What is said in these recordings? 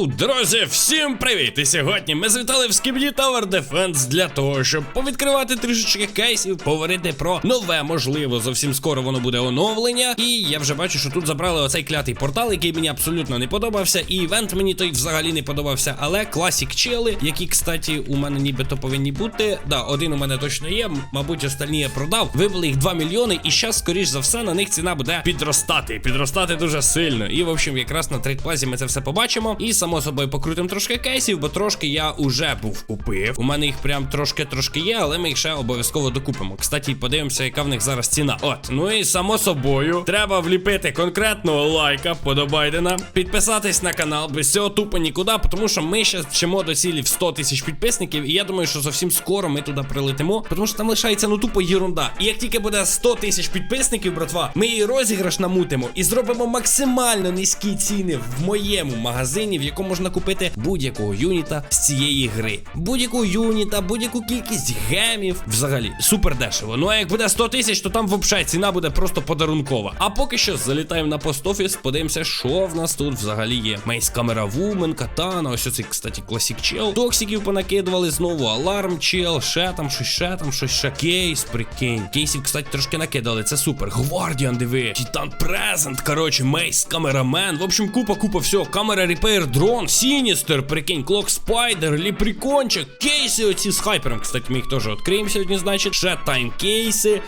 Йоу, друзі, всім привіт! І сьогодні ми завітали в Skibidi Tower Defense для того, щоб повідкривати трішечки кейсів, поговорити про нове, можливо, зовсім скоро воно буде оновлення. І я вже бачу, що тут забрали оцей клятий портал, який мені абсолютно не подобався. І івент мені той взагалі не подобався. Але класік чели, які, кстати, у мене нібито повинні бути. Да, один у мене точно є. Мабуть, останні я продав. Вибили їх 2 мільйони, і зараз, скоріш за все, на них ціна буде підростати. Підростати дуже сильно. І, в общем, якраз на трейдплазі ми це все побачимо. І само собою покрутимо трошки кейсів, бо трошки я уже був купив. У мене їх прям трошки-трошки є, але ми їх ще обов'язково докупимо. Кстати, подивимося, яка в них зараз ціна. От, ну і само собою, треба вліпити конкретного лайка, подобайдена, підписатись на канал, без цього тупо нікуди, тому що ми ще вчимо до цілі в 100 тисяч підписників, і я думаю, що зовсім скоро ми туди прилетимо, тому що там лишається ну тупо єрунда. І як тільки буде 100 тисяч підписників, братва, ми її розіграш намутимо і зробимо максимально низькі ціни в моєму магазині, в якому можна купити будь-якого юніта з цієї гри. Будь-яку юніта, будь-яку кількість гемів. Взагалі, супер дешево. Ну а як буде 100 тисяч, то там взагалі ціна буде просто подарункова. А поки що залітаємо на пост-офіс, подивимося, що в нас тут взагалі є. Мейс камера вумен, катана, ось оцей, кстати, класік чел. Токсиків понакидували знову, аларм чел, ще там, щось, ще там, щось ще. Кейс, прикинь. Кейсів, кстати, трошки накидали, це супер. Гвардіан, диви. Титан Презент, коротше, Мейс, камерамен. В общем, купа, купа всього. Камера репейр, дрон, Сіністер, прикинь, клок спайдер, ліприкончик, кейси оці з хайпером. Кстати, ми їх теж відкриємо сьогодні, значить. Ще тайм кейси.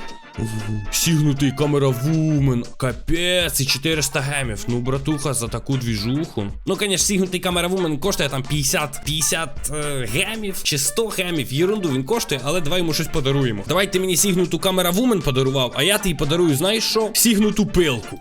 Сігнутий камера вумен. Капець, і 400 гемів. Ну, братуха, за таку двіжуху. Ну, звісно, сігнутий камера вумен коштує там 50 50 е, гемів чи 100 гемів. Єрунду він коштує, але давай йому щось подаруємо. Давай ти мені сігнуту камера вумен подарував, а я тобі подарую, знаєш що? Сігнуту пилку.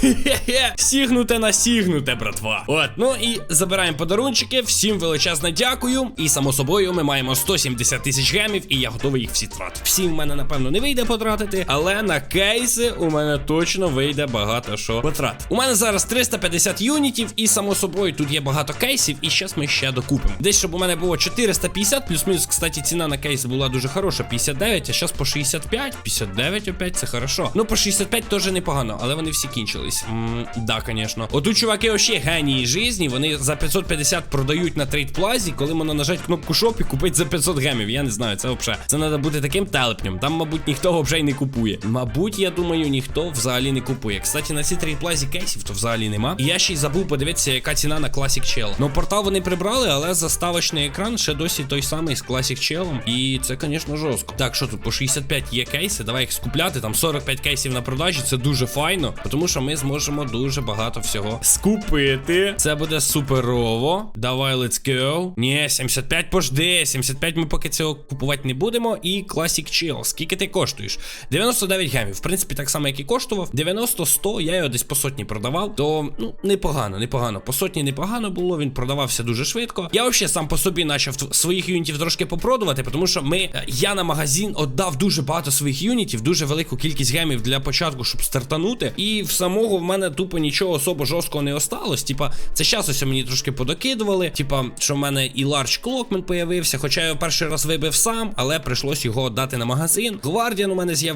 Хе-хе, сігнуте на сігнуте, братва. От, ну і забираємо подарунчики. Всім величезне дякую. І само собою ми маємо 170 тисяч гемів, і я готовий їх всі тратити. Всім в мене, напевно, не вийде потратити, але на кейси у мене точно вийде багато що потратити. У мене зараз 350 юнітів, і само собою тут є багато кейсів, і зараз ми ще докупимо. Десь щоб у мене було 450, плюс-мінус, кстати, ціна на кейс була дуже хороша, 59, а зараз по 65, 59 опять, це хорошо. Ну, по 65 теж непогано, але вони всі кінчились. М, да, звісно. Отут чуваки вообще генії житті, вони за 550 продають на трейдплазі, коли можна нажати кнопку шоп і купити за 500 гемів. Я не знаю, це взагалі. Це треба бути таким телепнем. Там, мабуть, ніхто взагалі й не купує. Мабуть, я думаю, ніхто взагалі не купує. Кстати, на цій трейдплазі кейсів то взагалі нема. І я ще й забув подивитися, яка ціна на Classic Chell. Ну, портал вони прибрали, але заставочний екран ще досі той самий з Classic Chellом. І це, звісно, жорстко. Так, що тут по 65 є кейси, давай їх скупляти. Там 45 кейсів на продажі, це дуже файно, тому що ми зможемо дуже багато всього скупити. Це буде суперово. Давай, let's go. Ні, 75 пожди. 75 ми поки цього купувати не будемо. І Classic Chill. Скільки ти коштуєш? 99 гемів. В принципі, так само, як і коштував. 90-100, я його десь по сотні продавав. То, ну, непогано, непогано. По сотні непогано було, він продавався дуже швидко. Я взагалі сам по собі почав своїх юнітів трошки попродувати, тому що ми, е, я на магазин віддав дуже багато своїх юнітів, дуже велику кількість гемів для початку, щоб стартанути. І в самого в мене тупо нічого особо жорсткого не осталось. Типа, це щас мені трошки подокидували. Типа, що в мене і Large Clockman появився, хоча я його перший раз вибив сам, але прийшлось його дати на магазин. Гвардіан у мене з'явився.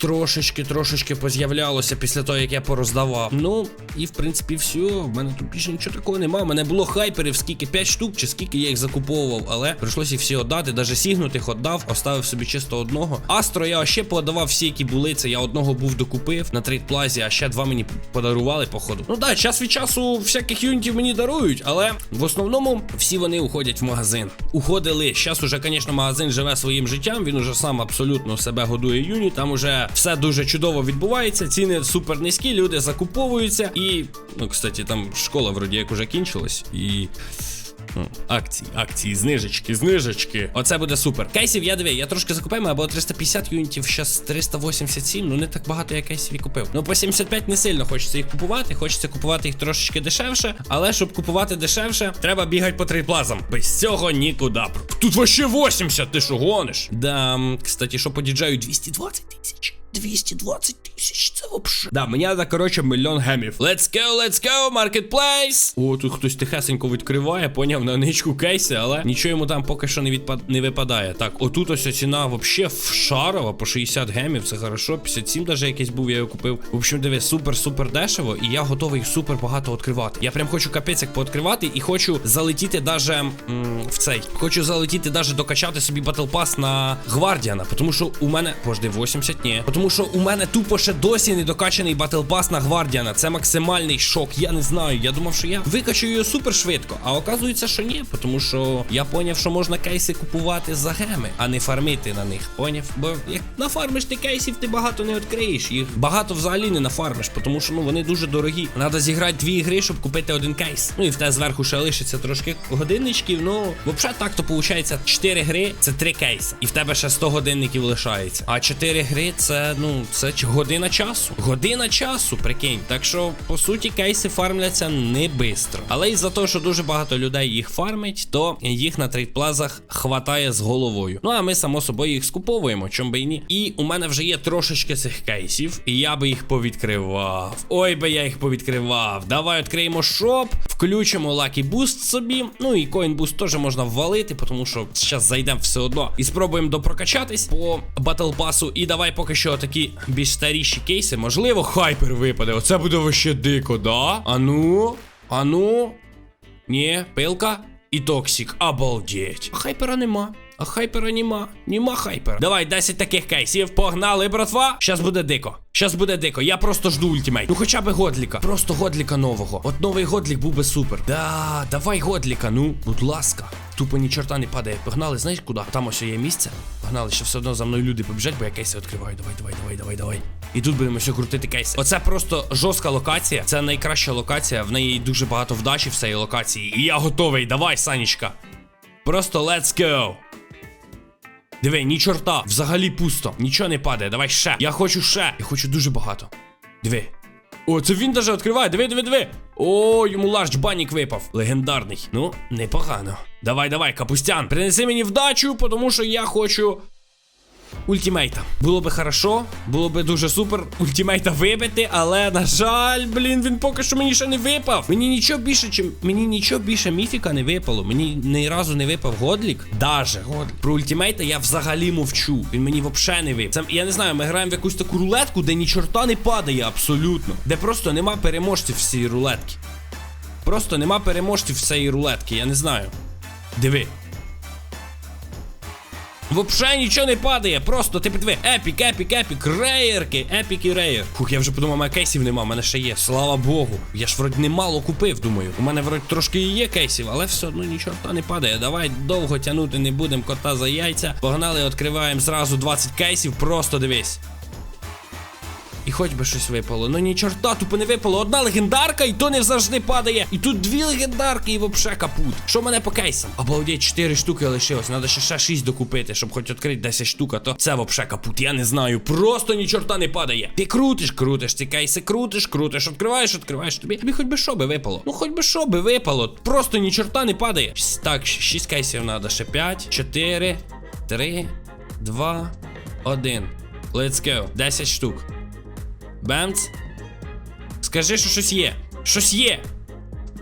Трошечки, трошечки поз'являлося після того, як я пороздавав. Ну, і в принципі, все. В мене тут більше нічого такого немає. У мене було хайперів, скільки 5 штук, чи скільки я їх закуповував, але прийшлось їх всі віддати. Даже сігнутих віддав, оставив собі чисто одного. Астро я ще подавав всі, які були. Це я одного був докупив на трейдплазі, а ще два мені подарували, походу. Ну так, час від часу всяких юнітів мені дарують, але в основному всі вони уходять в магазин. Уходили. Зараз уже, звісно, магазин живе своїм життям. Він уже сам абсолютно себе годує юніт. Там уже все дуже чудово відбувається. Ціни супер низькі, люди закуповуються. І, ну, кстати, там школа вроді як уже кінчилась. І. Акції, акції, знижечки, знижечки. Оце буде супер. Кейсів я диви, я трошки закупив, або 350 юнітів, зараз 387. Ну не так багато я кейсів і купив. Ну по 75 не сильно хочеться їх купувати. Хочеться купувати їх трошечки дешевше. Але щоб купувати дешевше, треба бігати по трейплазам. Без цього нікуди. Тут вообще 80, ти що гониш? Да, кстати, що по діджаю 220 тисяч. 220 тисяч, це вообще. Да, мені треба, коротше, мільйон гемів. Let's go, let's go, marketplace. О, тут хтось тихесенько відкриває, поняв на ничку кейси, але нічого йому там поки що не, відпад... не випадає. Так, отут ось ціна вообще вшарова по 60 гемів, це хорошо. 57 даже якийсь був, я його купив. В общем, диви, супер-супер дешево, і я готовий супер багато відкривати. Я прям хочу капець як пооткривати і хочу залетіти даже м, в цей. Хочу залетіти даже докачати собі Battle Pass на Гвардіана, тому що у мене. Пожди, 80, ні. Тому що у мене тупо ще досі не докачаний Pass на Гвардіана. Це максимальний шок. Я не знаю. Я думав, що я викачу його супер швидко. А оказується, що ні. Тому що я поняв, що можна кейси купувати за геми, а не фармити на них. Поняв? Бо як нафармиш ти кейсів, ти багато не відкриєш. Їх багато взагалі не нафармиш, тому що ну вони дуже дорогі. Треба зіграти дві гри, щоб купити один кейс. Ну і в те зверху ще лишиться трошки годинничків. Ну, взагалі так то виходить 4 гри це 3 кейси. І в тебе ще 100 годинників лишається. А 4 гри це, ну, це година часу. Година часу, прикинь. Так що, по суті, кейси фармляться не бистро. Але із-за того, що дуже багато людей їх фармить, то їх на трейдплазах хватає з головою. Ну а ми, само собою, їх скуповуємо, чом би і ні. І у мене вже є трошечки цих кейсів, і я би їх повідкривав. Ой би я їх повідкривав. Давай відкриємо шоп, включимо Lucky Boost собі. Ну і Coin Boost теж можна ввалити, тому що зараз зайдемо все одно. І спробуємо допрокачатись по Battle Pass. І давай поки що такі більш старіші кейси. Можливо, хайпер випаде. Оце буде вообще дико, да? Ану, ану. Ні, пилка і токсик. Обалдеть. Хайпера нема. А хайпера нема. Нема хайпера. Давай, 10 таких кейсів. Погнали, братва. Щас буде дико. Щас буде дико. Я просто жду ультимейт. Ну хоча б годліка. Просто годліка нового. От новий годлік був би супер. Да, давай годліка. Ну, будь ласка. Тупо ні чорта не падає. Погнали, знаєш куди? Там ось є місце. Погнали, ще все одно за мною люди побіжать, бо я кейси відкриваю. Давай, давай, давай, давай, давай. І тут будемо ще крутити кейси. Оце просто жорстка локація. Це найкраща локація. В неї дуже багато вдачі в цій локації. І я готовий. Давай, Санічка. Просто let's go. Диви, ні чорта, взагалі пусто, нічого не падає. Давай ще. Я хочу ще. Я хочу дуже багато. Диви. О, це він даже відкриває. Диви, диви, диви. О, йому ларч банік випав. Легендарний. Ну, непогано. Давай, давай, капустян. Принеси мені вдачу, тому що я хочу. Ультімейта. Було би хорошо, було би дуже супер ультімейта вибити, але, на жаль, блін, він поки що мені ще не випав. Мені нічого більше, чим. Мені нічого більше міфіка не випало. Мені ні разу не випав Годлік. Даже Годлік. Про ультімейта я взагалі мовчу. Він мені взагалі не випав. Це, я не знаю, ми граємо в якусь таку рулетку, де ні чорта не падає абсолютно. Де просто нема переможців в цій рулетки. Просто нема переможців в цій рулетки, я не знаю. Диви. Вообще нічого не падає, просто ти підиви. Епік, епік, епік, рейерки, епік і рейер. Фух, я вже подумав, мене кейсів нема, в мене ще є. Слава Богу. Я ж вроді немало купив, думаю. У мене вроді трошки і є кейсів, але все одно нічого не падає. Давай довго тягнути не будемо кота за яйця. Погнали, відкриваємо зразу 20 кейсів, просто дивись. І хоч би щось випало. Ну ні чорта, тупо не випало. Одна легендарка, і то не завжди падає. І тут дві легендарки, і вообще капут. Що мене по кейсам? Обалдеть, 4 штуки лишилось. Надо ще ще 6 докупити, щоб хоч відкрити 10 штук, а то це вообще капут. Я не знаю. Просто ні чорта не падає. Ти крутиш, крутиш, ці кейси, крутиш, крутиш, відкриваєш, відкриваєш. Тобі тобі хоч би що би випало. Ну хоч би що би випало. Просто ні чорта не падає. Так, 6 кейсів треба. Ще 5, 4, 3, 2, 1. Let's go. 10 штук. Бемц. Скажи, що щось є. Щось є.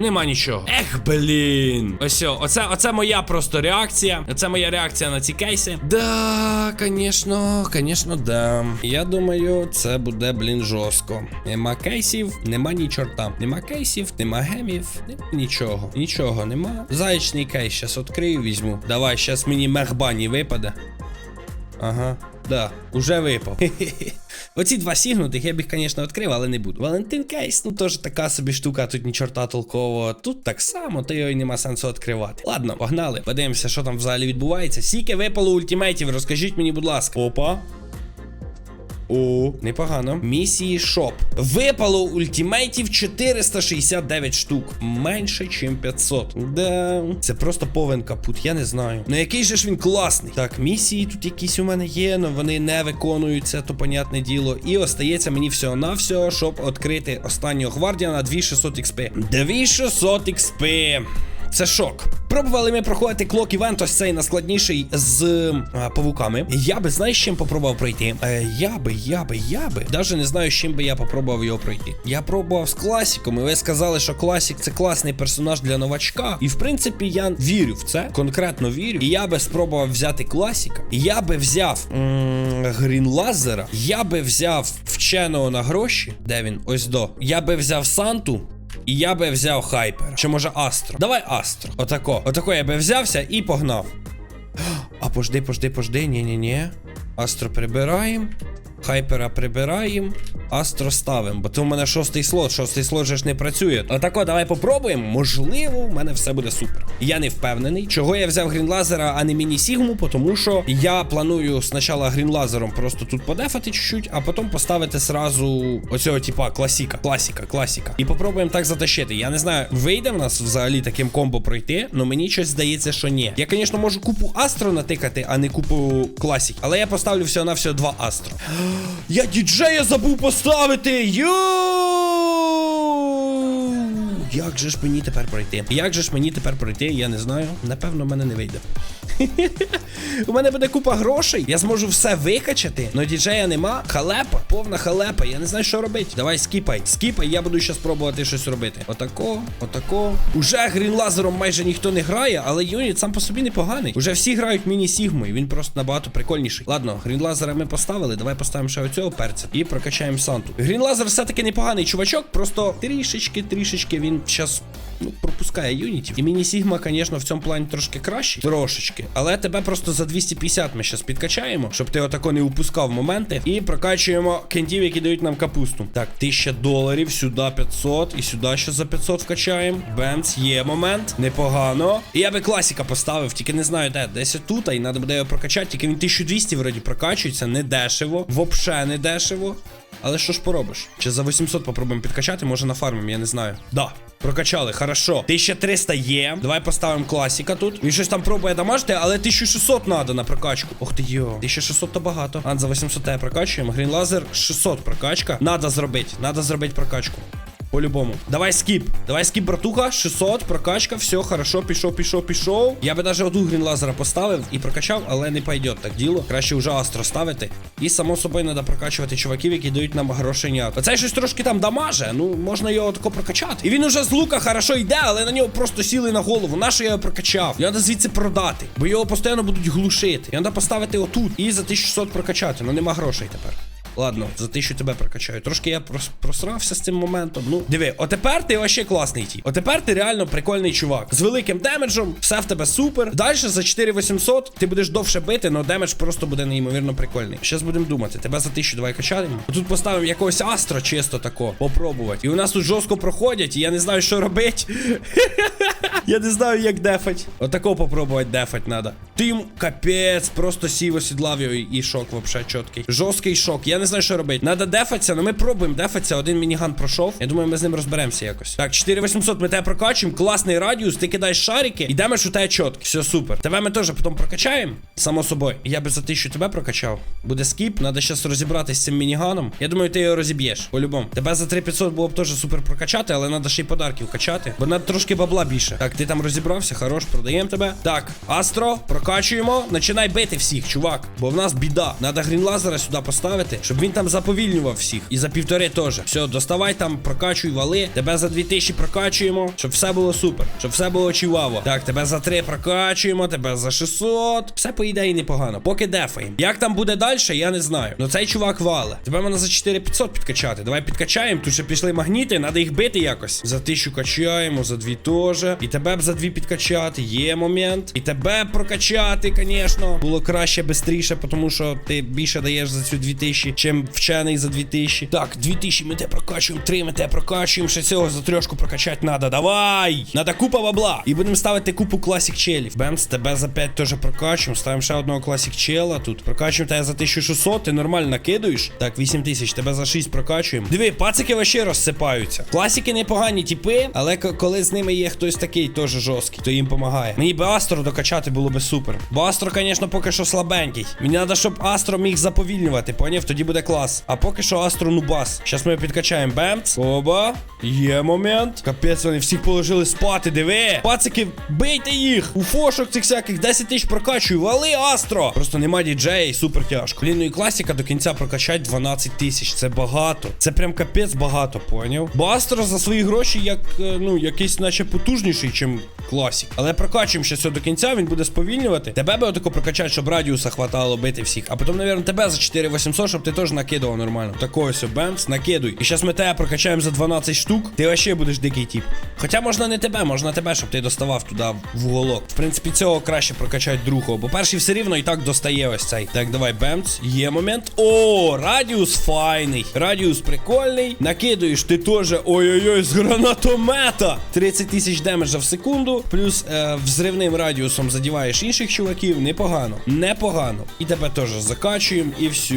Нема нічого. Ех, блін. Ось, о, оце, оце моя просто реакція. Оце моя реакція на ці кейси. Да, звісно, звісно, да. Я думаю, це буде, блін, жорстко. Нема кейсів, нема ні чорта. Нема кейсів, нема гемів, нема нічого. Нічого нема. Заячний кейс, щас відкрию, візьму. Давай, щас мені мехбані випаде. Ага, да, уже випав. Хе-хе-хе. Оці два сігнутих я б їх, звісно, відкрив, але не буду. Валентин Кейс, ну теж така собі штука, тут ні чорта толкового. Тут так само, то його й нема сенсу відкривати. Ладно, погнали, подивимося, що там взагалі відбувається. Скільки випало ультимейтів, розкажіть мені, будь ласка. Опа. О, непогано. Місії шоп. Випало ультимейтів 469 штук. Менше, чим 500. Да. Це просто повен капут, я не знаю. Ну який же ж він класний. Так, місії тут якісь у мене є, але вони не виконуються, то понятне діло. І остається мені всього на всього, щоб відкрити останнього гвардіана 2600 XP. 2600 XP. Це шок. Пробували ми проходити клок івент, ось цей найскладніший з а, павуками. Я би знаєш, чим попробував пройти? Е, я би, я би, я би. Даже не знаю, з чим би я попробував його пройти. Я пробував з класіком, і ви сказали, що класік це класний персонаж для новачка. І в принципі я вірю в це, конкретно вірю. І я би спробував взяти класіка. Я би взяв м, Грінлазера. Я би взяв вченого на гроші. Де він? Ось до. Я би взяв Санту. І я би взяв Хайпер. Чи може Астро? Давай Астро. Отако. Отако я би взявся і погнав. А пожди, пожди, пожди. Ні-ні-ні. Астро прибираємо. Хайпера прибираємо. Астро ставимо. Бо то в мене шостий слот. Шостий слот же ж не працює. Отако, давай попробуємо. Можливо, в мене все буде супер. Я не впевнений. Чого я взяв грінлазера, а не міні-сігму, тому що я планую спочатку грінлазером просто тут подефати чуть-чуть, а потім поставити сразу оцього типа класіка. Класіка, класіка. І попробуємо так затащити. Я не знаю, вийде в нас взагалі таким комбо пройти, але мені щось здається, що ні. Я, звісно, можу купу Астро натикати, а не купу класік. Але я поставлю всього на всього два Астро. Я діджея забув поставити! Йоу! Як же ж мені тепер пройти? Як же ж мені тепер пройти? Я не знаю. Напевно, в мене не вийде. У мене буде купа грошей. Я зможу все викачати, но діджея нема. Халепа, повна халепа. Я не знаю, що робити. Давай скіпай. Скіпай, я буду ще спробувати щось робити. Отако, отако. Уже грінлазером майже ніхто не грає, але юніт сам по собі непоганий. Уже всі грають міні-сігмою. Він просто набагато прикольніший. Ладно, грінлазера ми поставили. Давай поставимо ще оцього перця і прокачаємо Санту. Грінлазер все-таки непоганий чувачок, просто трішечки, трішечки він зараз ну, пропускає юнітів. І міні Сігма, звісно, в цьому плані трошки краще. Трошечки. Але тебе просто за 250 ми зараз підкачаємо, щоб ти отако не упускав моменти. І прокачуємо кентів, які дають нам капусту. Так, 1000 доларів, сюди 500, і сюди ще за 500 вкачаємо. Бенц, є момент. Непогано. І я би класіка поставив, тільки не знаю де. Десь тут, і треба буде його прокачати. Тільки він 1200 вроді прокачується, не дешево. Вообще не дешево. Але що ж поробиш? Чи за 800 попробуємо підкачати, може на фармі, я не знаю. Да. Прокачали, хорошо. 1300 є. Давай поставимо класіка тут. Він щось там пробує дамажити, але 1600 надо на прокачку. Ох ти йо. 1600 то багато. А, за 800 те прокачуємо. Грін лазер 600 прокачка. Надо зробити. Надо зробити прокачку. По-любому. Давай скіп. Давай скіп, братуха. 600, прокачка, все, хорошо, пішов, пішов, пішов. Я би навіть одну грін лазера поставив і прокачав, але не пойде так діло. Краще вже астро ставити. І само собою треба прокачувати чуваків, які дають нам грошенят. Оцей щось трошки там дамаже. Ну, можна його тако прокачати. І він уже з лука хорошо йде, але на нього просто сіли на голову. Нащо я його прокачав? Його треба звідси продати. Бо його постійно будуть глушити. Його треба поставити отут і за 1600 прокачати. Ну нема грошей тепер. Ладно, за тисячу тебе прокачаю. Трошки я прос- просрався з цим моментом. Ну, диви, отепер ти вообще класний ті. Отепер ти реально прикольний чувак. З великим демеджем, все в тебе супер. Далі за 4800 ти будеш довше бити, але демедж просто буде неймовірно прикольний. Щас будемо думати. Тебе за тисячу давай качаємо. Тут поставимо якогось астро, чисто тако, попробувати. І у нас тут жорстко проходять, і я не знаю, що робити. Я не знаю, як дефать. Отако попробувати дефать надо. Тим капець, просто сів осідлав його і- шок вообще чіткий. Жорсткий шок. Я не знаю, що робити. Надо дефатися, але ми пробуємо дефатися. Один мініган пройшов. Я думаю, ми з ним розберемося якось. Так, 4800 ми тебе прокачуємо. Класний радіус, ти кидаєш шарики, і демедж у тебе чіткий. Все супер. Тебе ми теж потім прокачаємо. Само собою. Я би за тисячу тебе прокачав. Буде скіп. Надо зараз розібратися з цим мініганом. Я думаю, ти його розіб'єш. По-любому. Тебе за 3500 було б теж супер прокачати, але треба ще й подарків качати. Бо треба трошки бабла більше. Так, ти там розібрався, хорош, продаємо тебе. Так, Астро, прокачуємо. Починай бити всіх, чувак. Бо в нас біда. Надо грінлазера сюди поставити, щоб він там заповільнював всіх. І за півтори теж. Все, доставай там, прокачуй, вали. Тебе за 2000 прокачуємо, щоб все було супер. Щоб все було чіваво. Так, тебе за 3 прокачуємо, тебе за 600. Все по ідеї непогано. Поки дефаємо. Як там буде далі, я не знаю. Ну цей чувак вале. Тебе мене за 4500 підкачати. Давай підкачаємо. Тут ще пішли магніти, треба їх бити якось. За 1000 качаємо, за 2 теж. І тебе б за 2 підкачати. Є момент. І тебе прокачати, звісно. Було краще, швидше, тому що ти більше даєш за цю 2000, чим вчений за 2000. Так, 2000 ми те прокачуємо, 3 ми те прокачуємо. Ще цього за трьошку прокачати надо. Давай! Надо купа бабла. І будемо ставити купу класік челів. Бемс, тебе за 5 теж прокачуємо. Ставимо ще одного класік чела тут. Прокачуємо тебе за 1600, ти нормально накидуєш. Так, 8000, тебе за 6 прокачуємо. Диви, пацики вообще розсипаються. Класики непогані типи, але коли з ними є хтось такий теж жорсткий, то їм допомагає. Мені би Астро докачати було би супер. Супер. Бо Астро, звісно, поки що слабенький. Мені треба, щоб Астро міг заповільнювати, поняв? Тоді буде клас. А поки що Астро нубас. Зараз ми підкачаємо. Бемц. Оба. Є момент. Капець, вони всіх положили спати, диви. Пацики, бийте їх. У фошок цих всяких 10 тисяч прокачую. Вали, Астро. Просто нема діджея супер тяжко. Блін, ну і класіка до кінця прокачать 12 тисяч. Це багато. Це прям капець багато, поняв? Бо Астро за свої гроші як, е, ну, якийсь наче потужніший, чим класік. Але прокачуємо ще все до кінця, він буде сповільнювати. Тебе би отако прокачати, щоб радіуса хватало бити всіх. А потім, навірно, тебе за 4800, щоб ти теж накидував нормально. Такого ось, бемс, накидуй. І зараз ми тебе прокачаємо за 12 штук. Ти вообще будеш дикий тип. Хоча можна не тебе, можна тебе, щоб ти доставав туди в уголок. В принципі, цього краще прокачати другого, бо перший все рівно і так достає ось цей. Так, давай, бемц. Є момент. О, радіус файний. Радіус прикольний. Накидуєш ти теж. Ой-ой-ой, з гранатомета. 30 тисяч демеджа в секунду. Плюс е, взривним радіусом задіваєш інших чуваків. Непогано. Непогано. І тебе теж закачуємо, і все.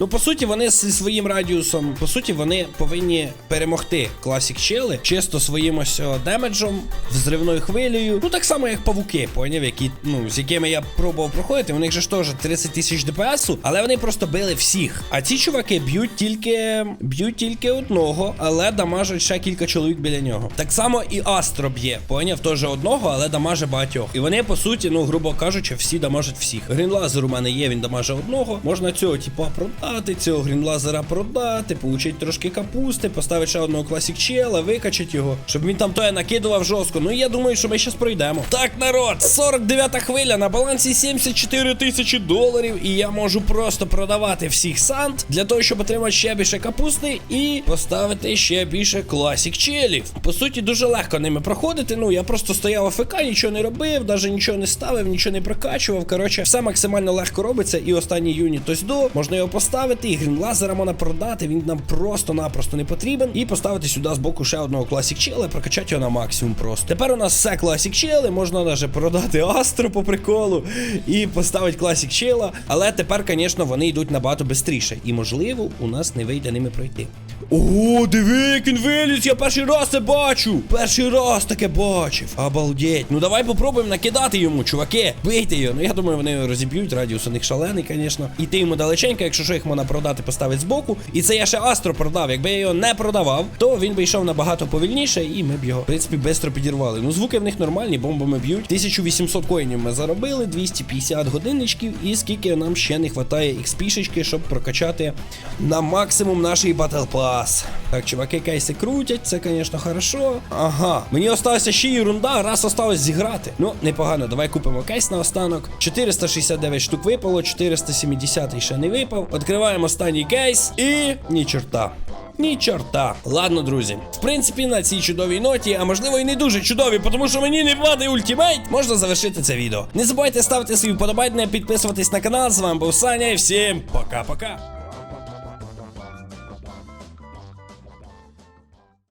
Ну, по суті, вони зі своїм радіусом, по суті, вони повинні перемогти класік чели чисто своїм ось о, демеджем, взривною хвилею. Ну так само, як павуки, поняв, які, ну, з якими я пробував проходити. У них же ж теж 30 тисяч ДПСу, але вони просто били всіх. А ці чуваки б'ють тільки б'ють тільки одного, але дамажать ще кілька чоловік біля нього. Так само і Астро б'є, поняв, теж одного, але дамаже багатьох. І вони, по суті, ну, грубо кажучи, всі дамажать всіх. Грінлазер у мене є, він дамаже одного. Можна цього, типа, продати, цього грінлазера продати, получить трошки капусти, поставити ще одного класік чела, викачати його, щоб він там тоє накидував жорстко. Ну я думаю, що ми зараз пройдемо. Так, народ, 49-та хвиля на балансі 74 тисячі доларів. І я можу просто продавати всіх сант для того, щоб отримати ще більше капусти і поставити ще більше класік челів. По суті, дуже легко ними проходити. Ну, я просто стояв АФК, нічого не робив, навіть нічого не ставив, нічого не прокачував. Коротше, все максимально легко робиться. І останній юніт ось до можна його поставити, і грінлазера можна продати. Він нам просто-напросто не потрібен. І поставити сюди з боку ще одного класік чела, прокачати його на максимум просто. Тепер у нас все класік чели, можна навіть продати Астро по приколу і поставити класік чела. Але тепер, звісно, вони йдуть набагато швидше. І можливо, у нас не вийде ними пройти. О, диви, як він виліз, я перший раз це бачу. Перший раз таке бачив. Обалдеть. Ну давай попробуємо накидати йому, чуваки. Бийте його. Ну я думаю, вони його розіб'ють. Радіус у них шалений, звісно. Іти йому далеченько, якщо що їх можна продати, поставити збоку. І це я ще Астро продав. Якби я його не продавав, то він би йшов набагато повільніше, і ми б його, в принципі, швидко підірвали. Ну, звуки в них нормальні, бомбами б'ють. 1800 коїнів ми заробили, 250 годинничків, і скільки нам ще не вистачає XP-шечки, щоб прокачати на максимум наш Battle Pass. Так, чуваки, кейси крутять, це, звісно, хорошо. Ага, мені осталася ще ерунда, раз осталось зіграти. Ну, непогано, давай купимо кейс на останок. 469 штук випало, 470 ще не випав. Відкриваємо останній кейс і ні чорта. Ні чорта. Ладно, друзі. В принципі, на цій чудовій ноті, а можливо і не дуже чудові, тому що мені не падає ультимейт, можна завершити це відео. Не забувайте ставити свої вподобайки, підписуватись на канал. З вами був Саня і всім пока-пока.